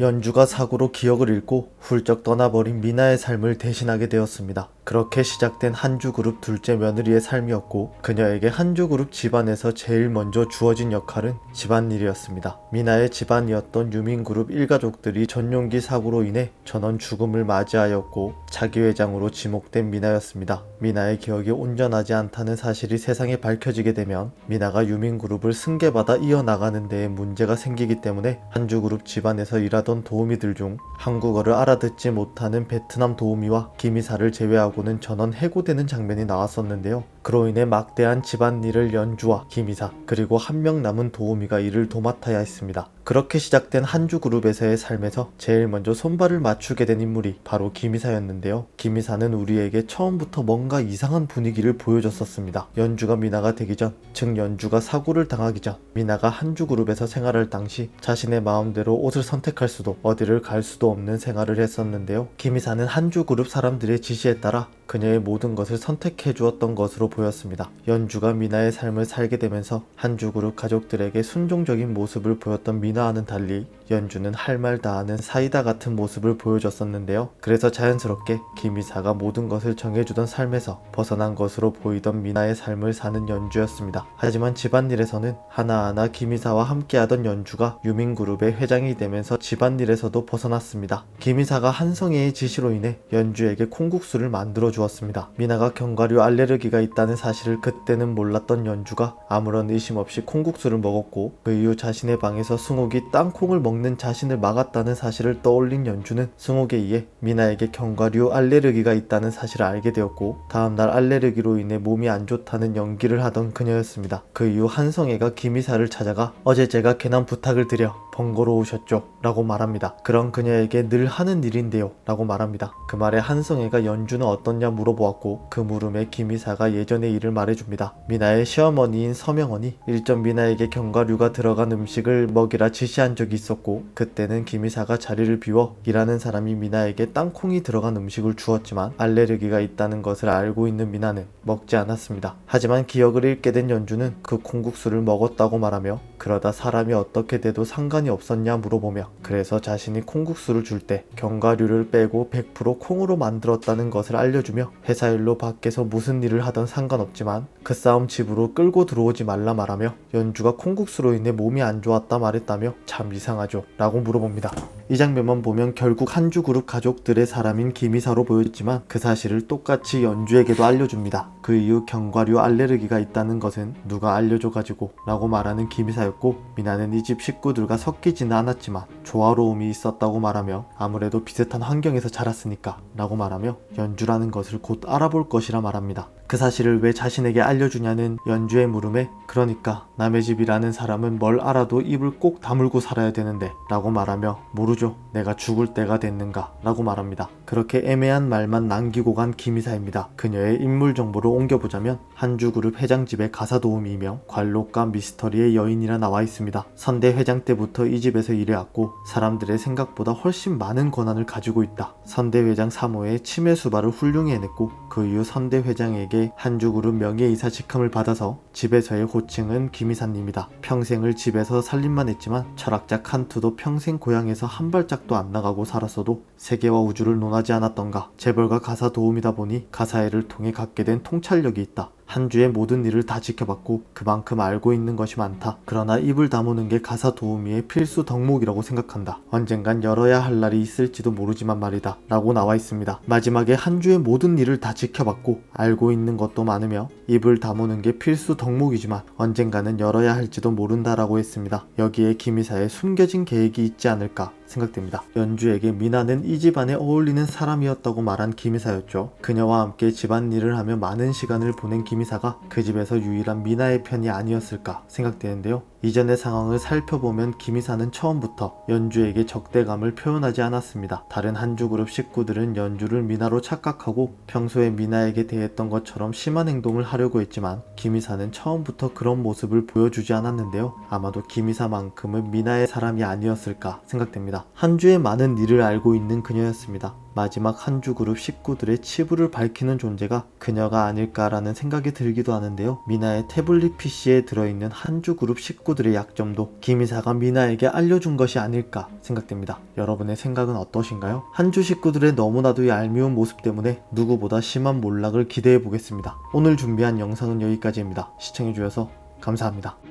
연주가 사고로 기억을 잃고 훌쩍 떠나버린 미나의 삶을 대신하게 되었습니다. 그렇게 시작된 한주 그룹 둘째 며느리의 삶이었고 그녀에게 한주 그룹 집안에서 제일 먼저 주어진 역할은 집안일이었습니다. 미나의 집안이었던 유민 그룹 일가족들이 전용기 사고로 인해 전원 죽음을 맞이하였고 자기 회장으로 지목된 미나였습니다. 미나의 기억이 온전하지 않다는 사실이 세상에 밝혀지게 되면 미나가 유민 그룹을 승계받아 이어나가는 데에 문제가 생기기 때문에 한주 그룹 집안에서 일하던 도우미들 중 한국어를 알아듣지 못하는 베트남 도우미와 기미사를 제외하고는 전원 해고되는 장면이 나왔었는데요. 그로 인해 막대한 집안일을 연주와 기미사 그리고 한 명 남은 도우미가 이를 도맡아야 했습니다. 그렇게 시작된 한주 그룹에서의 삶에서 제일 먼저 손발을 맞추게 된 인물이 바로 기미사였는데요. 기미사는 우리에게 처음부터 뭔가 이상한 분위기를 보여줬었습니다. 연주가 미나가 되기 전, 즉 연주가 사고를 당하기 전, 미나가 한주 그룹에서 생활할 당시 자신의 마음대로 옷을 선택할 수도 어디를 갈 수도 없는 생활을 했었는데요. 기미사는 한주 그룹 사람들의 지시에 따라 그녀의 모든 것을 선택해 주었던 것으로 보였습니다. 연주가 미나의 삶을 살게 되면서 한주 그룹 가족들에게 순종적인 모습을 보였던 미나와는 달리 연주는 할 말 다 하는 사이다 같은 모습을 보여줬었는데요. 그래서 자연스럽게 김이사가 모든 것을 정해주던 삶에서 벗어난 것으로 보이던 미나의 삶을 사는 연주였습니다. 하지만 집안일에서는 하나하나 김이사와 함께하던 연주가 유민그룹의 회장이 되면서 집안일에서도 벗어났습니다. 김이사가 한성애의 지시로 인해 연주에게 콩국수를 만들어 주 었습니다. 미나가 견과류 알레르기가 있다는 사실을 그때는 몰랐던 연주가 아무런 의심 없이 콩국수를 먹었고 그 이후 자신의 방에서 승욱이 땅콩을 먹는 자신을 막았다는 사실을 떠올린 연주는 승욱에 의해 미나에게 견과류 알레르기가 있다는 사실을 알게 되었고 다음날 알레르기로 인해 몸이 안 좋다는 연기를 하던 그녀였습니다. 그 이후 한성애가 김이사를 찾아가 어제 제가 괜한 부탁을 드려 번거로우셨죠? 라고 말합니다. 그런 그녀에게 늘 하는 일인데요. 라고 말합니다. 그 말에 한성애가 연주는 어떻냐 물어보았고 그 물음에 김이사가 예전의 일을 말해줍니다. 미나의 시어머니인 서명원이 일전 미나에게 견과류가 들어간 음식을 먹이라 지시한 적이 있었고 그때는 김이사가 자리를 비워 일하는 사람이 미나에게 땅콩이 들어간 음식을 주었지만 알레르기가 있다는 것을 알고 있는 미나는 먹지 않았습니다. 하지만 기억을 잃게 된 연주는 그 콩국수를 먹었다고 말하며 그러다 사람이 어떻게 돼도 상관이 없었냐 물어보며 그래서 자신이 콩국수를 줄 때 견과류를 빼고 100% 콩으로 만들었다는 것을 알려주며 회사 일로 밖에서 무슨 일을 하던 상관없지만 그 싸움 집으로 끌고 들어오지 말라 말하며 연주가 콩국수로 인해 몸이 안 좋았다 말했다며 참 이상하죠 라고 물어봅니다. 이 장면만 보면 결국 한주 그룹 가족들의 사람인 김이사로 보였지만 그 사실을 똑같이 연주에게도 알려줍니다. 그 이후 견과류 알레르기가 있다는 것은 누가 알려줘가지고 라고 말하는 김이사였고 미나는 이 집 식구들과 섞 이지는 않았지만 조화로움이 있었다고 말하며 아무래도 비슷한 환경에서 자랐으니까 라고 말하며 연주라는 것을 곧 알아볼 것이라 말합니다. 그 사실을 왜 자신에게 알려주냐는 연주의 물음에 그러니까 남의 집이라는 사람은 뭘 알아도 입을 꼭 다물고 살아야 되는데 라고 말하며 모르죠. 내가 죽을 때가 됐는가? 라고 말합니다. 그렇게 애매한 말만 남기고 간 김이사입니다. 그녀의 인물 정보를 옮겨보자면 한주그룹 회장 집의 가사 도우미이며 관록가 미스터리의 여인이라 나와 있습니다. 선대 회장 때부터 이 집에서 일해왔고 사람들의 생각보다 훨씬 많은 권한을 가지고 있다. 선대 회장 사모의 치매 수발을 훌륭히 해냈고 그 이후 선대 회장에게 한주그룹 명예이사 직함을 받아서 집에서의 호 칭은 김이사님이다. 평생을 집에서 살림만 했지만 철학자 칸트도 평생 고향에서 한 발짝도 안 나가고 살았어도 세계와 우주를 논하지 않았던가. 재벌과 가사 도움이다 보니 가사회를 통해 갖게 된 통찰력이 있다. 한 주의 모든 일을 다 지켜봤고 그만큼 알고 있는 것이 많다. 그러나 입을 다무는 게 가사 도우미의 필수 덕목이라고 생각한다. 언젠간 열어야 할 날이 있을지도 모르지만 말이다. 라고 나와 있습니다. 마지막에 한 주의 모든 일을 다 지켜봤고 알고 있는 것도 많으며 입을 다무는 게 필수 덕목이지만 언젠가는 열어야 할지도 모른다라고 했습니다. 여기에 김이사의 숨겨진 계획이 있지 않을까 생각됩니다. 연주에게 미나는 이 집안에 어울리는 사람이었다고 말한 김이사였죠. 그녀와 함께 집안일을 하며 많은 시간을 보낸 김이사가 그 집에서 유일한 미나의 편이 아니었을까 생각되는데요. 이전의 상황을 살펴보면 김이사는 처음부터 연주에게 적대감을 표현하지 않았습니다. 다른 한주 그룹 식구들은 연주를 미나로 착각하고 평소에 미나에게 대했던 것처럼 심한 행동을 하려고 했지만 김이사는 처음부터 그런 모습을 보여주지 않았는데요. 아마도 김이사만큼은 미나의 사람이 아니었을까 생각됩니다. 있었습니다. 한 주의 많은 일을 알고 있는 그녀였습니다. 마지막 한 주 그룹 식구들의 치부를 밝히는 존재가 그녀가 아닐까라는 생각이 들기도 하는데요. 미나의 태블릿 PC에 들어있는 한 주 그룹 식구들의 약점도 김이사가 미나에게 알려준 것이 아닐까 생각됩니다. 여러분의 생각은 어떠신가요? 한 주 식구들의 너무나도 얄미운 모습 때문에 누구보다 심한 몰락을 기대해 보겠습니다. 오늘 준비한 영상은 여기까지입니다. 시청해주셔서 감사합니다.